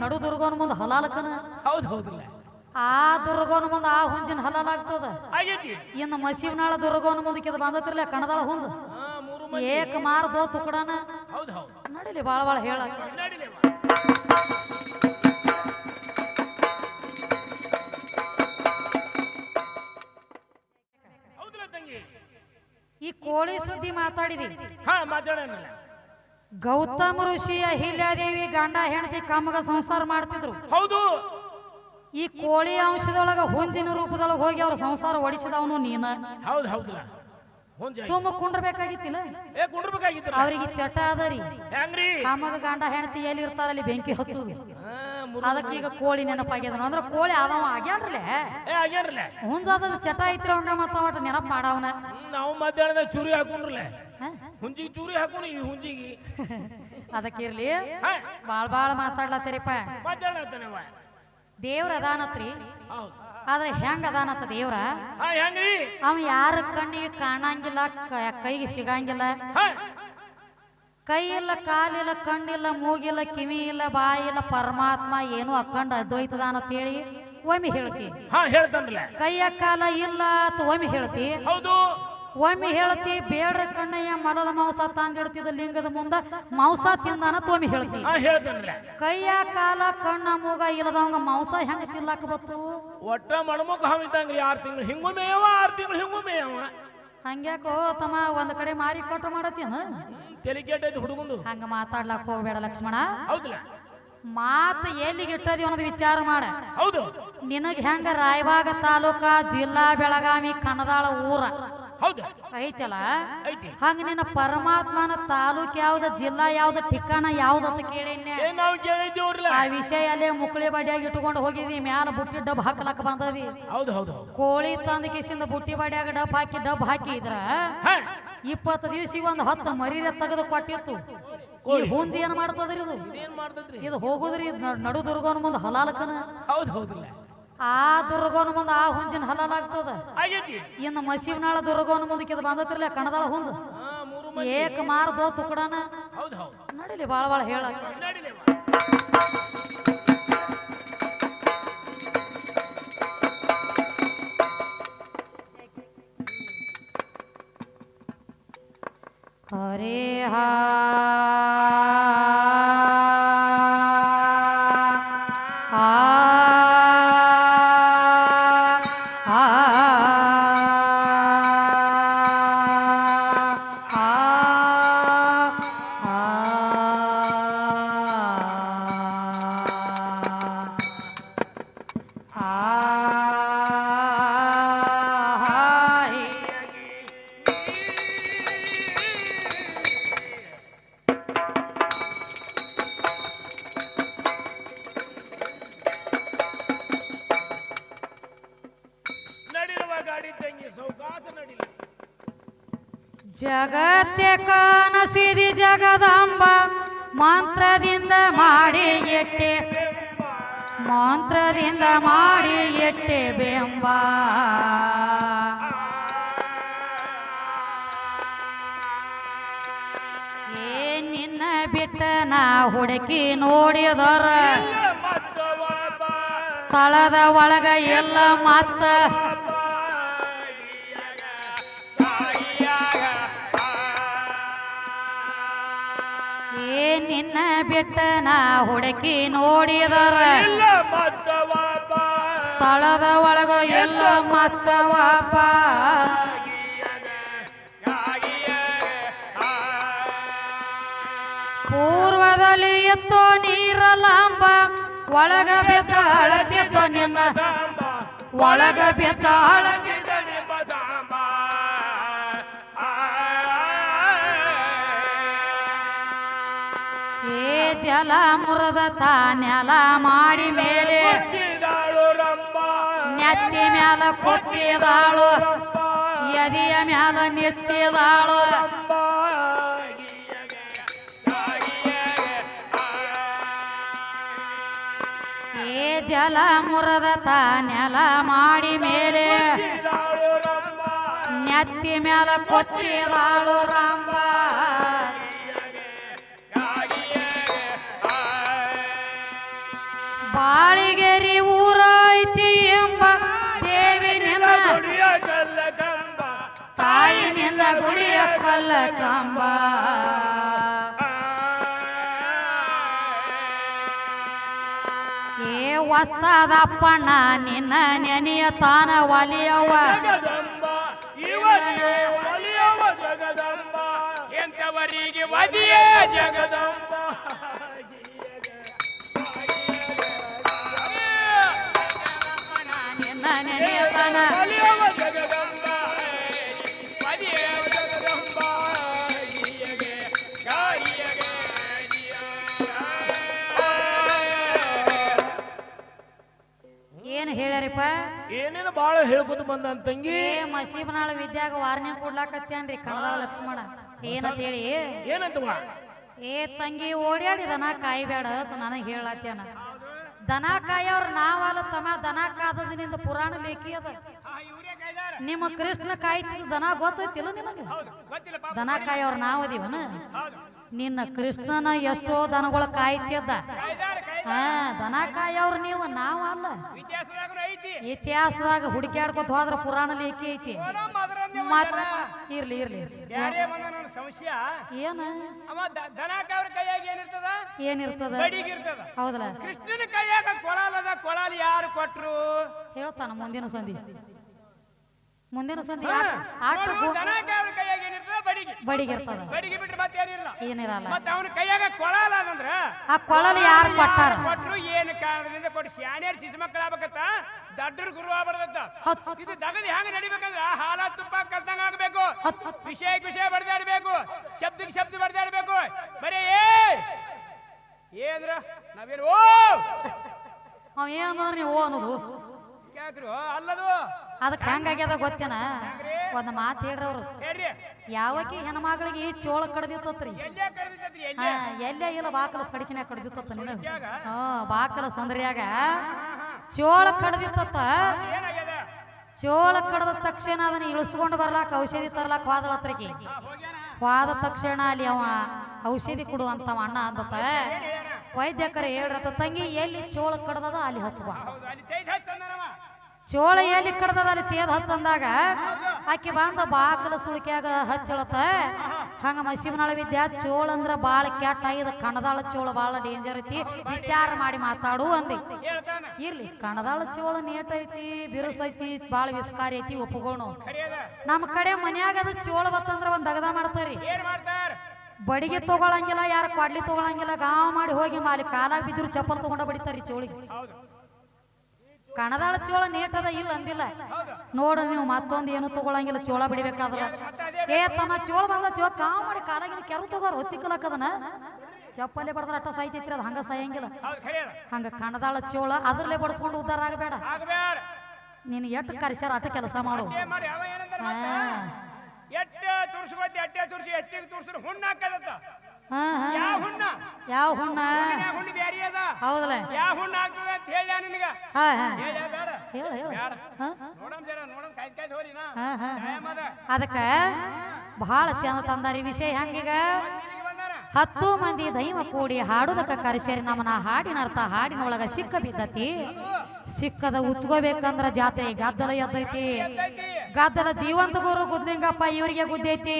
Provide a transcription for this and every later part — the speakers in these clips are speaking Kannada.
ನಡು ದುರ್ಗನ ಮುಂದೆ ಹಲಾಲಕನ ಹೌದು ಹೌದಿಲ್ಲ. ಆ ದುರ್ಗೋನ್ ಮುಂದೆ ಆ ಹುಂಜಿನ ಹಲಾಲ್ ಆಗ್ತದ. ಆಗೈತಿ. ಇನ್ನು ಮಸೀವ್ನಾಳ ದುರ್ಗೋನ್ ಇದು ಬಂದತಿರ್ಲ ಕಣದಾಳ ಹುಂಜ. ಮಂದಿ. ಏಕ ಮಾರ್ ದೋ ತುಕಡನ. ಹೌದು ಹೌದು. ನಡಿಲಿ ಬಾಳ ಬಾಳ ಹೇಳ. ಈ ಕೋಳಿ ಸುದ್ದಿ ಮಾತಾಡಿದಿ? ಹಾ ಮಾತಾಡೋಣ. ಗೌತಮ ಋಷಿ ಹಿಲ್ಯಾದೇವಿ ಗಂಡ ಹೆಂಡತಿ ಕಮ್ಮಗ ಸಂಸಾರ ಮಾಡ್ತಿದ್ರು. ಹೌದು. ಈ ಕೋಳಿ ಅಂಶದೊಳಗ ಹುಂಜಿನ ರೂಪದೊಳಗ ಹೋಗಿ ಅವ್ರ ಸಂಸಾರ ಒಡಿಸಿದವನು ನೀನ. ಹೌದು ಹೌದು. ಸುಮ್ಮ ಕುಂಡ್ರಬೇಕಾಗಿತ್ತಿಲ್ಲ? ಏ ಕುಂಡ್ರಬೇಕಾಗಿತ್ತು ಅವ್ರಿಗೆ ಚಟ ಅದರಿ ಹೆಂಗ್ರಿ? ಕಮ್ಮಗ ಗಂಡ ಹೆಂಡತಿ ಎಲ್ಲಿ ಇರ್ತಾರಲ್ಲಿ ಬೆಂಕಿ ಹಚ್ಚುದು. ಅದಕ್ಕೆ ಈಗ ಕೋಳಿ ನೆನಪಾಗ್ಯದ. ಅಂದ್ರೆ ಕೋಳಿ ಆದವ ಆಗ್ಯಾನ್ರಲೆ? ಏ ಹುಂಜಾದ ಚಟ ಐತ್ರಿ ಅವಂಗ ಮತ್ತ ಅವಟ ನೆನಪು ಮಾಡವನ. ನಾವು ಮಧ್ಯಾಹ್ನದ ಚೂರಿ ಹಾಕೊಂಡ್ರಲ್ಲ ಹ? ಹುಂಜಿಗೆ ಚೂರಿ ಹಾಕೋಣ ಈ ಹುಂಜಿಗೆ. ಅದಕ್ಕೆ ಇರ್ಲಿ ಹಾ? ಬಾಳ್ ಬಾಳ್ ಮಾತಾಡ್ಲತ್ತೀರಿಪ್ಪ. ದೇವ್ರ ಅದಾನತ್ರಿ. ಆದ್ರೆ ಹೆಂಗ್ ಅದಾನತ್ತ ದೇವ್ರ? ಹೆಂಗ್ರಿ? ಅವ ಯಾರ ಕಣ್ಣಿಗೆ ಕಾಣಂಗಿಲ್ಲ ಕೈಗೆ ಸಿಗಂಗಿಲ್ಲ. ಕೈ ಇಲ್ಲ ಕಾಲಿಲ್ಲ ಕಣ್ಣಿಲ್ಲ ಮೂಗಿಲ್ಲ ಕಿವಿ ಇಲ್ಲ ಬಾಯಿಲ್ಲ ಪರಮಾತ್ಮ ಏನು ಅಕ್ಕಂಡ ಅದ್ವೈತದಾನ ಅಂತೇಳಿ ಒಮ್ಮೆ ಹೇಳ್ತಿ. ಕೈಯ ಕಾಲ ಇಲ್ಲ ಅಂತ ಒಮ್ಮೆ ಹೇಳ್ತಿ. ಹೌದು. ಒಮ್ಮೆ ಹೇಳ್ತಿ ಬೇಡ್ರ ಕಣ್ಣಯ್ಯ ಮರದ ಮಾಂಸ ತಂದಿಡ್ತಿದ್ದ ಲಿಂಗದ ಮುಂದ ಮಾಂಸ ತಿಂದಾನ ತೊಮ್ಮೆ ಒಮ್ಮೆ ಹೇಳ್ತಿ ಕೈಯ ಕಾಲ ಕಣ್ಣ ಮೂಗ ಇಲ್ಲದವಂಗ ಮಾಂಸ ಹೆಂಗ ತಿನ್ಲಾಕ ಬತ್ತು? ಒಟ್ಟ ಮಣಮುಖ ಹಾವಿದ್ದಂಗ್ರಿ ಆರ್ ತಿಂಗಳು. ಹಿಂಗು ಮೇವ ಆರ್ ತಿಂಗಳು ಹಿಂಗು ಮೇವ ಹಂಗ್ಯಾಕೋ ತಮ್ಮ ಒಂದ್ ಕಡೆ ಮಾರಿ ಕಟ್ಟು ಮಾಡತ್ತೇನ? ತೆಲಿಗೆಟ್ಟೈತಿ ಹುಡುಗಂದು. ಹಂಗ ಮಾತಾಡ್ಲಾಕ ಹೋಗ್ಬೇಡ ಲಕ್ಷ್ಮಣ. ಹೌದಿಲ್ಲ? ಮಾತು ಎಲ್ಲಿಗೆ ಇಟ್ಟದಿ ಅನ್ನೋದು ವಿಚಾರ ಮಾಡ. ಹೌದು. ನಿನಗೆ ಹೆಂಗ ರಾಯಬಾಗ ತಾಲೂಕ ಜಿಲ್ಲಾ ಬೆಳಗಾವಿ ಕನ್ನದಾಳ ಊರ. ಹೌದು. ಐತಲ್ಲ? ಐತಿ. ಹಂಗ ನಿನ್ನ ಪರಮಾತ್ಮನ ತಾಲೂಕ್ ಯಾವ್ದ ಜಿಲ್ಲಾ ಯಾವ್ದ ಠಿಕಾಣ ಯಾವ್ದ ಅಂತ ಕೇಳಿನ್ಯ ಏನ್ ನಾವು ಕೇಳಿದ್ದೀವ್ರಲ್ಲ ಆ ವಿಷಯ ಅಲ್ಲೇ ಮುಕ್ಳಿ ಬಡಿಯಾಗಿ ಇಟ್ಕೊಂಡು ಹೋಗಿದಿ ಮ್ಯಾಲ ಬುಟ್ಟಿ ಡಬ್ ಹಾಕ್ಲಕ್ ಬಂದದಿ. ಹೌದು ಹೌದು ಹೌದು. ಕೋಳಿ ತಂದ ಕಿಸಿಂದ ಬುಟ್ಟಿ ಬಡಿಯಾಗ ಡಬ್ ಹಾಕಿ ಡಬ್ ಹಾಕಿ ಇದ್ರ ಇಪ್ಪತ್ತು ದಿವಸ ಒಂದ್ ಹತ್ತು ಮರಿರೆ ತೆಗೆದು ಕೊಟ್ಟಿತ್ತು. ಈ ಹುಂಜಿ ಏನ್ ಮಾಡ್ತದ್ರಿ ಇದು? ಏನ್ ಮಾಡ್ತದ್ರಿ? ಇದು ಹೋಗುದ್ರಿ ನಡು ದುರ್ಗೋನ್ ಮುಂದ ಹಲಾಲಕನ? ಹೌದು ಹೌದಿಲ್ಲ ಆ ದುರ್ಗೋನ್ ಮುಂದೆ ಆ ಹುಂಜಿನ ಹಲಾಲಾಗ್ತದ ಇನ್ನು ಮಸೀವ್ನಾಳ ದುರ್ಗೋನ್ ಮುಂದಕ್ಕೆ ಇದು ಬಂದತಿರ್ಲ ಕಣದಾಳ ಹುಂಜ. ಏಕ ಮಾರ್ ದೋ ತುಕಡನ. ನಡಿಲಿ ಬಾಳ ಬಾಳ ಹೇಳ. ಹರೇ ಹಾ ಜಗತ್ತೆ ಕಾನಸಿದಿ ಜಗದಾಂಬ ಮಂತ್ರದಿಂದ ಮಾಡಿ ಎಟ್ಟೆ. ಮಂತ್ರದಿಂದ ಮಾಡಿ ಎಟ್ಟೆ ಬೆಂಬ. ಏ ನಿನ್ನ ಬಿಟ್ಟ ನಾ ಹುಡುಕಿ ನೋಡಿದರ. ತಳದ ಒಳಗ ಎಲ್ಲ ಮತ್ತ. ನಿನ್ನ ಬಿಟ್ಟ ನಾ ಹುಡುಕಿ ನೋಡಿದರ ಇಲ್ಲ ಮತ್ತವ ತಳದ ಒಳಗ ಎಲ್ಲ ಮತ್ತ ವಾಪ ಪೂರ್ವದಲ್ಲಿ ಎತ್ತೋ ನೀರ ಲಾಂಬ ಒಳಗ ಬೆತ್ತ ಅಳತಿತ್ತೋ ನಿನ್ನ ಒಳಗ ಬೆತ್ತ ಅಳತಿ ಜಲ ಮುರದ ತಾನೆಲ ಮಾಡಿ ಮೇಲೆ ನೆತ್ತಿ ಮ್ಯಾಲ ಕೊತ್ತಿದಾಳು ಎದಿಯ ಮ್ಯಾಲ ನಿತ್ತಿದಾಳು ಏ ಜಲ ಮುರದ ತಾನೆಲ ಮಾಡಿ ಮೇಲೆ ನೆತ್ತಿ ಮ್ಯಾಲ ಕೊತ್ತಿದಾಳು ರಂಬ ಗುಡಿಯ ಕಲ್ಲ ಕಂಬ ಏ ವಸ್ತದಪ್ಪಣ್ಣ ನಿನ್ನ ನೆನೆಯ ತಾನ ಒಲಿಯವ್ವ ಜಗದಂಬ ಇವನಿಗೆ ಒಲಿಯವ ಜಗದಂಬ ಎಂತವರಿಗೆ ಒದಿಯೇ ಜಗದಂಬ ನಿನ್ನ ನೆನೆಯ ತಾನ ಏನ್ ಹೇಳ್ಯಾರಿಪ್ಪ ಏನೇನು ಬಾಳ ಹೇಳ್ಕೊತ ಬಂದ ತಂಗಿ? ಏ ನಾಳೆ ವಿದ್ಯಾಗ ವಾರ್ನಿಂಗ್ ಕೊಡ್ಲಾಕತ್ಯಾನ್ರಿ ಕಳದ ಲಕ್ಷ್ಮಣ. ಏನಂತ ಹೇಳಿ ಏನಂತವ ಏ ತಂಗಿ ಓಡ್ಯಾಡಿ ದನ ಕಾಯ್ಬೇಡ ಅಂತ ನನಗೆ ಹೇಳತ್ಯಾನ. ದನ ಕಾಯವ್ರ ನಾವಲ್ಲ ತಮ್ಮ ದನ ಕಾದದಿನಿಂದ ಪುರಾಣ ಲೇಖಿ ಅದ. ನಿಮ್ಮ ಕೃಷ್ಣ ಕಾಯ್ತಿದ್ ದನ ಗೊತ್ತೈತಿಲ್ಲ ನಿನಗೆ? ದನ ಕಾಯವ್ರ ನಾವದಿವನ ಅದೀವನ? ನಿನ್ನ ಕೃಷ್ಣನ ಎಷ್ಟೋ ದನಗಳ ಕಾಯ್ತಿದ್ದ. ಹಾ ದನ ಕಾಯವ್ರ ನೀವು ನಾವ್ ಅಲ್ಲ. ಇತಿಹಾಸದಾಗ ಹುಡುಕ್ಯಾಡ್ಕೊತ ಹೋದ್ರ ಪುರಾಣ ಲೇಖಿ ಐತಿ? ಮತ್ ಇರ್ಲಿ ಇರ್ಲಿ. ನನ್ನ ಸಂಶಯ. ಏನ? ಏನಿರ್ತದ? ಹೌದಲ್ಲ. ಕೃಷ್ಣನ ಕೈಯಾಗ ಕೊಳಾಲದ ಕೊಳಾಲ ಯಾರು ಕೊಟ್ರು? ಹೇಳ್ತಾನ ಮುಂದಿನ ಸಂಧಿ. ಮುಂದಿನ ಸಂಧಿ ಆಟ ಬಡಿಗಿರ್ತದ. ಬಡಿಗೆ ಬಿಟ್ರೆ ಮತ್ತೆ ಏನಿಲ್ಲ ಏನಿರಲ್ಲ. ಮತ್ತೆ ಅವನ ಕೈಯಾಗ ಕೊಳಲ ಅದಂದ್ರ ಆ ಕೊಳಲು ಯಾರು ಕೊಟ್ಟಾರ? ಕೊಟ್ರು ಏನು ಕಾರಣದಿಂದ ಕೊಟ್ಟು ಶಾಣ್ಯಾರ್ ಶಿಶು ಮಕ್ಕಳ ಆಗ್ಬೇಕತ್ತ ದಡ್ಡರು ಗುರು ಆಗ್ಬಾರ್ದತ್ತ. ಇದು ದಗದ್ ಹೆಂಗ ನಡಿಬೇಕಂದ್ರ ಹಾಲ ತುಪ್ಪ ಕಲ್ತಂಗ ಆಗ್ಬೇಕು. ವಿಷಯಕ್ಕೆ ವಿಷಯ ಬಡ್ದಾಡ್ಬೇಕು. ಶಬ್ದಕ್ಕೆ ಶಬ್ದ ಬಡ್ದಾಡ್ಬೇಕು. ಬರೀ ಏ! ಏನ್ರ? ನಾವೇನು ಓ! ಅವ ಏನಂದ್ರ ನೀವು ಓ ಅನ್ನೋದು ಯಾಕ್ರು ಅಲ್ಲದು. ಅದಕ್ಕೆ ಹೆಂಗಾಗ್ಯದ ಗೊತ್ತೇನ? ಒಂದ್ ಮಾತು ಹೇಳ್ರವ್ರು. ಯಾವಕ್ಕೆ ಹೆಣ್ಮಗಳಿಗೆ ಈ ಚೋಳ ಕಡ್ದಿತ್ತತ್ರಿ? ಎಲ್ಲೇ ಹಾ ಇಲ್ಲ ಬಾಕಲ ಕಡಿಕಿನ ಕಡ್ದಿತ್ತ ನಿನಗ? ಜಾಗ? ಹಾ ಬಾಕಲ ಸಂದ್ರಿಯಾಗ? ಚೋಳ ಕಡ್ದಿತ್ತ ಚೋಳ ಕಡ್ದ ತಕ್ಷಣ ಅದನ್ನ ಇಳಿಸ್ಕೊಂಡು ಬರ್ಲಾಕ ಔಷಧಿ ತರ್ಲಾಕ ಹೋದಳತ್ರಿಕಿ? ಹೋದ ತಕ್ಷಣ ಅಲ್ಲಿ ಅವ ಔಷಧಿ ಕೊಡುವಂತ ಅಣ್ಣ ಅಂದತ್ತ. ವೈದ್ಯಕರ ಹೇಳ್ರತ ತಂಗಿ ಎಲ್ಲಿ ಚೋಳ ಕಡ್ದದ ಅಲ್ಲಿ ಹಚ್ಚುವ ಹೌದು ಅಲ್ಲಿ ತೈದ್ ಹಚ್ಚಂದನವ ಚೋಳ ಎಲ್ಲಿ ಕಡ್ದದ ಅಲ್ಲಿ ತೇದ್ ಹಚ್ಚಂದಾಗ ಆಕೆ ಬಂದ ಬಾಕಲ ಸುಳಿಕ್ಯಾಗ ಹಚ್ಚಿಳತ್ತ ಹಂಗ ಮಸೀಮನಾಳ ವಿದ್ಯಾ, ಚೋಳ ಅಂದ್ರ ಬಾಳ ಕೆಟ್ಟ ಆಗಿದ ಕಣದಾಳ ಚೋಳ ಬಾಳ ಡೇಂಜರ್ ಐತಿ, ವಿಚಾರ ಮಾಡಿ ಮಾತಾಡು ಅಂದಿ. ಇರ್ಲಿ, ಕಣದಾಳ ಚೋಳ ನೇಟ್ ಐತಿ ಬಿರುಸೈತಿ ಬಾಳ ವಿಸ್ಕಾರಿ ಐತಿ ಒಪ್ಪಗೋಣ ನಮ್ಮ ಕಡೆ ಮನ್ಯಾಗ ಅದು ಚೋಳ ಬತ್ತಂದ್ರ ಒಂದ್ ದಗದ ಮಾಡ್ತಾರಿ. ಬಡಿಗೆ ತಗೊಳಂಗಿಲ್ಲ, ಯಾರ ಕೊಡ್ಲಿ ತಗೊಳಂಗಿಲ್ಲ, ಗಾವ ಮಾಡಿ ಹೋಗಿ ಮಾಲಿ, ಕಾಲಾಗ ಬಿದ್ರು ಚಪ್ಪಲ್ ತಗೊಂಡ ಬಡಿತಾರಿ ಚೋಳಿಗೆ. ಕಣದಾಳ ಚೋಳ ನೀಟ್ ಅದ ಇಲ್ಲ ಅಂದಿಲ್ಲ. ನೋಡ್ರಿ ನೀವು ಮತ್ತೊಂದು ಏನು ತಗೊಳಂಗಿಲ್ಲ ಚೋಳ ಬಿಡಿಬೇಕಾದ್ರ. ಏ ತಮ್ಮ ಚೋಳ ಬಂದ ಚೋಳ ಕಾವ್ ಮಾಡಿ ಕಾಲಾಗಿನ ಕೆರು ತಗೋರ್ ಹೊತ್ತಿಕ್ಕಲಕ್ಕದನ ಚಪ್ಪಲ್ಲೇ ಬಡದ್ರ ಅಟ್ಟ ಸಾಯ್ತೈತ್ರಿ ಅದು ಹಂಗ ಸಾಯಂಗಿಲ್ಲ. ಹಂಗ ಕಣದಾಳ ಚೋಳ ಅದ್ರಲ್ಲೇ ಬಡಿಸ್ಕೊಂಡು ಉದ್ದಾರ ಆಗಬೇಡ. ನೀನ್ ಎಷ್ಟು ಕರ್ಸ್ಯಾರ ಅಟ್ಟ ಕೆಲಸ ಮಾಡು. ಎಟ್ಟ ತುರ್ಸ್ಕೊತಿ ಎಟ್ಟೆ ತುರ್ಸಿ ಎಟ್ಟಿಗೆ ತುರ್ಸಿದ್ರೆ ಹುಣ್ಣ ಹಾಕದತ್ತ ಹಾ, ಹಾ. ಯಾವ ಹುಣ್ಣ? ಯಾವ ಹುಣ್ಣ? ಯಾವ ಹುಣ್ಣು ಬ್ಯಾರಿ ಅದ. ಹೌದಲ್ಲ ಯಾವ ಹುಣ್ಣ ಆಗ್ತದೆ ಅಂತ ಹೇಳ ನಿನಗ. ಹಾ ಹಾ. ಹೇಳ ಬೇಡ. ಹೇಳು ಹೇಳು. ಬೇಡ. ಹಾ. ನೋಡಮ್ ಜರ ನೋಡಮ್ ಕಾಯ್ದು ಕಾಯ್ದು ಹೋರಿ ನಾ. ಹಾ ಹಾ. ಟೈಮ್ ಅದ. ಅದಕ್ಕ ಬಹಳ ಚಂದ ತಂದಾರಿ ವಿಷಯ ಹಂಗೀಗ? ಹತ್ತು ಮಂದಿ ದೈವ ಕೂಡಿ ಹಾಡುದಕ್ಕ ಕರೆಸೇರಿ. ನಮ್ಮನ್ನ ಹಾಡಿನ ಅರ್ಥ ಹಾಡಿನೊಳಗ ಸಿಕ್ಕ ಬಿದ್ದತಿ. ಸಿಕ್ಕದ ಉಚ್ಕೋಬೇಕಂದ್ರ ಜಾತ್ರೆ ಗದ್ದಲ ಎದ್ದೈತಿ. ಗದ್ದಲ ಜೀವಂತ ಗುರು ಗುದ್ಲಿಂಗಪ್ಪ ಇವರಿಗೆ ಗುದ್ದೈತಿ.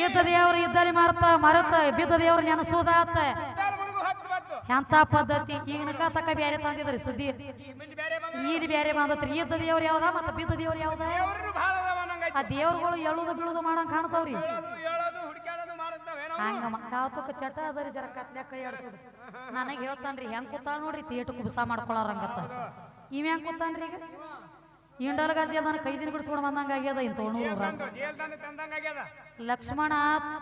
ಇದ್ದ ದೇವ್ರು ಇದ್ದಲ್ಲಿ ಮರತ ಮರತ, ಬಿದ್ದ ದೇವ್ರು ನೆನಸೋದಾತ ಎಂತ ಪದ್ಧತಿ? ಈಗಿನ ತಕ ಬೇರೆ ತಂದಿದ್ರಿ ಸುದ್ದಿ? ಇಲ್ಲಿ ಬೇರೆ ಬಂದತ್ರಿ. ಇದ್ದ ದೇವ್ರು ಯಾವ್ದ ಮತ್ತ ಬಿದ್ದ ದೇವ್ರು ಯಾವ್ದ? ಆ ದೇವ್ರುಗಳು ಎಳುದು ಬೀಳುದು ಮಾಡಂಗ್ ಕಾಣ್ತಾವ್ರಿ. ಹಂಗ ಮಕ್ಕ ಚಟ ಅದರಿ ಜರ ಕತ್ಲೆ ಕೈ ಆಡ್ತದ ನನಗೆ ಹೇಳ್ತಾನ್ರಿ, ಹೆಂಗ್ ಕೂತಾಳ ನೋಡ್ರಿ, ತೇಟು ಕುಬಸ ಮಾಡ್ಕೊಳಾರಂಗತ್ತ ಇವ್ ಹೆಂಗ್ ಕೂತಾನ್ರಿ ಈಗ? ಇಂಡಲ್ ಗಾಜಿ ಅದನ್ನ ಕೈದಿನ ಬಿಡಿಸ್ಕೊಂಡು ಬಂದಂಗ ಆಗ್ಯದ ಇಂತ ಊರ ಲಕ್ಷ್ಮಣ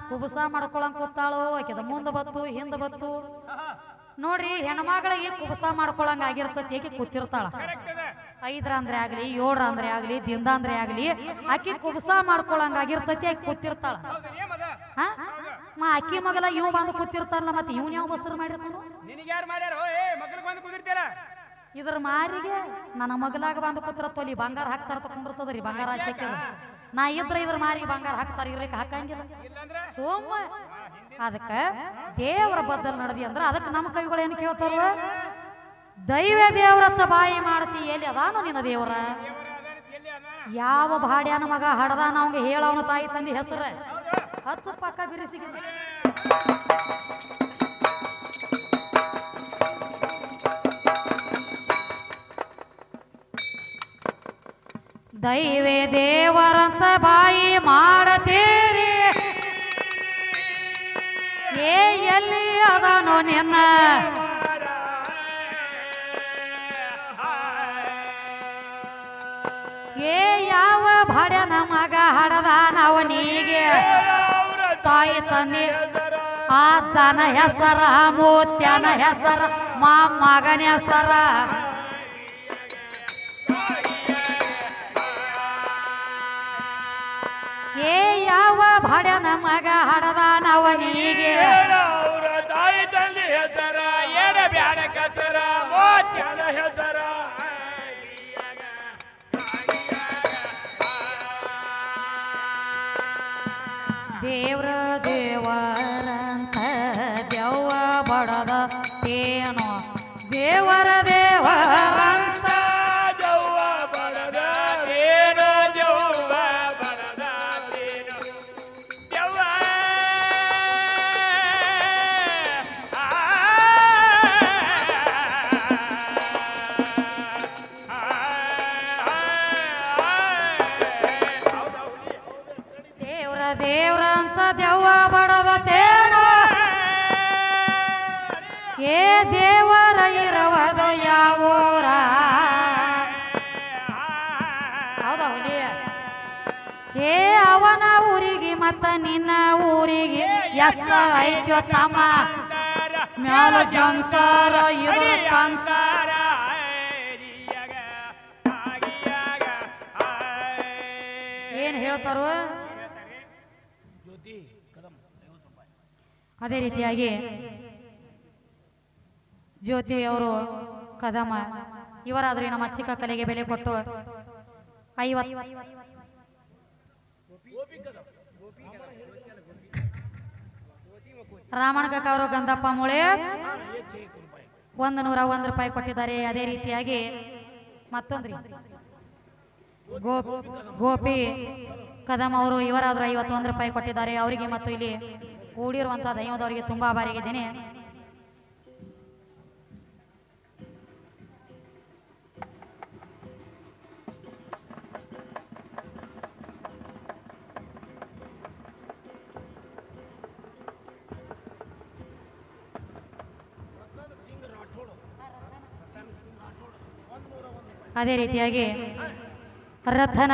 ಕುಬುಸ ಮಾಡ್ಕೊಳಂಗ್ ಕೂತಾಳು, ಆಕೆದ ಮುಂದ ಬತ್ತು, ಹಿಂದ ಬತ್ತು. ನೋಡ್ರಿ, ಹೆಣ್ಮಗಳಿಗೆ ಕುಬುಸ ಮಾಡ್ಕೊಳಂಗ ಆಗಿರ್ತತಿ, ಆಕೆ ಕೂತಿರ್ತಾಳ. ಐದ್ರ ಅಂದ್ರೆ ಆಗ್ಲಿ, ಏಳ್ರ ಅಂದ್ರೆ ಆಗ್ಲಿ, ದಿಂದ ಅಂದ್ರೆ ಆಗ್ಲಿ, ಆಕಿ ಕುಬಸ ಮಾಡ್ಕೊಳಂಗ ಆಗಿರ್ತತಿ, ಆಕೆ ಕೂತಿರ್ತಾಳ. ಮಾ ಅಕ್ಕಿ ಮಗಲ ಇವ್ ಬಂದು ಕೂತಿರ್ತಾರಲ್ಲ, ಮತ್ತೆ ಇವ್ನ ಯಾವ ಬಸ್ರು ಮಾಡಿರ್ತಾನ? ಇದ್ರ ಮಾರಿಗೆ ನನ್ನ ಮಗಲಾಗ ಬಂದು ಕೂತಿರತ್ತಲ್ಲಿ ಬಂಗಾರ ಹಾಕ್ತಾರ ತಕೊಂಡಿರ್ತದ್ರಿ ಬಂಗಾರ ಹಾಕ್ಯಾರ ನಾ ಇದ್ರ ಇದ್ರ ಮಾರಿಗೆ ಬಂಗಾರ ಹಾಕ್ತಾರ ಇರ್ಲಿಕ್ಕೆ ಹಾಕಂಗಿಲ್ಲ. ಸೋಮ. ಅದಕ್ಕ ದೇವರ ಬದ್ದಲ್ ನಡೆದಿ ಅಂದ್ರ ಅದಕ್ಕೆ ನಮ್ಮ ಕೈಗಳು ಏನ್ ಕೇಳ್ತಾರ? ದೈವ ದೇವ್ರತ್ತ ಬಾಯಿ ಮಾಡ್ತಿ ಎಲ್ಲಿ ಅದಾನು ನಿನ್ನ ದೇವ್ರ? ಯಾವ ಬಾಡ್ಯಾನ ಮಗ ಹಡದಾನ ಅವಂಗ ಹೇಳವನ ತಾಯಿ ತಂದಿ ಹೆಸರ? ಹತ್ತು ಪಕ್ಕ ಬಿರಿಸಿಗೆ. ದೈವೇ ದೇವರಂತ ಬಾಯಿ ಮಾಡತೀರಿ. ಏ, ಎಲ್ಲಿ ಅದಾನೋ ನಿನ್ನ? ಏ, ಯಾವ ಭಾಡ್ಯನ ಮಗ ಹಡದಾನ ಅವನಿಗೆ? ತಾಯಿ ತಂದೆ ಆ ಜನ ಹೆಸರ, ಮೂತ್ಯನ ಹೆಸರ ಮೊಮ್ಮಗನ ಹೆಸರ. ಏ ಯಾವ ಭಾಡ್ಯನ ಮಗ ಹಡದ ಅವನಿಗೆ ಅವರ ತಾಯಿ ತಂದೆ ಹೆಸರ ಏನ ಬ್ಯಾಡ ಕಸರ ಮೋತ್ಯನ ಹೆಸರ. ದೇವ್ರ ದೇವರಂತ ಎಷ್ಟ ಐತ್ಯೋ ತಮ್ಮ ಮ್ಯಾಲ ಜಂತಾರ ಇದ್ರ ಕಂತಾರ ಏನ್ ಹೇಳ್ತಾರೋ? ಅದೇ ರೀತಿಯಾಗಿ ಜ್ಯೋತಿ ಅವರು ಕದಮ. ಇವರಾದ್ರೆ ನಮ್ಮ ಚಿಕ್ಕ ಕಲೆಗೆ ಬೆಲೆ ಕೊಟ್ಟು ಐವತ್ತು ರಾಮಣ ಕಾಕ ಅವರು ಗಂಧಪ್ಪ ಮೂಳೆ ಒಂದು ನೂರ ಒಂದು ರೂಪಾಯಿ ಕೊಟ್ಟಿದ್ದಾರೆ. ಅದೇ ರೀತಿಯಾಗಿ ಮತ್ತೊಂದ್ರಿ. ಗೋಪಿ ಕದಮ್ ಅವರು ಇವರಾದ್ರೂ ಐವತ್ತೊಂದು ರೂಪಾಯಿ ಕೊಟ್ಟಿದ್ದಾರೆ. ಅವರಿಗೆ ಮತ್ತು ಇಲ್ಲಿ ಕೂಡಿರುವಂತಹ ದೈವದವರಿಗೆ ತುಂಬಾ ಬಾರಿಗಿದ್ದೇನೆ ಅದೇ ರೀತಿಯಾಗಿ ರಥನ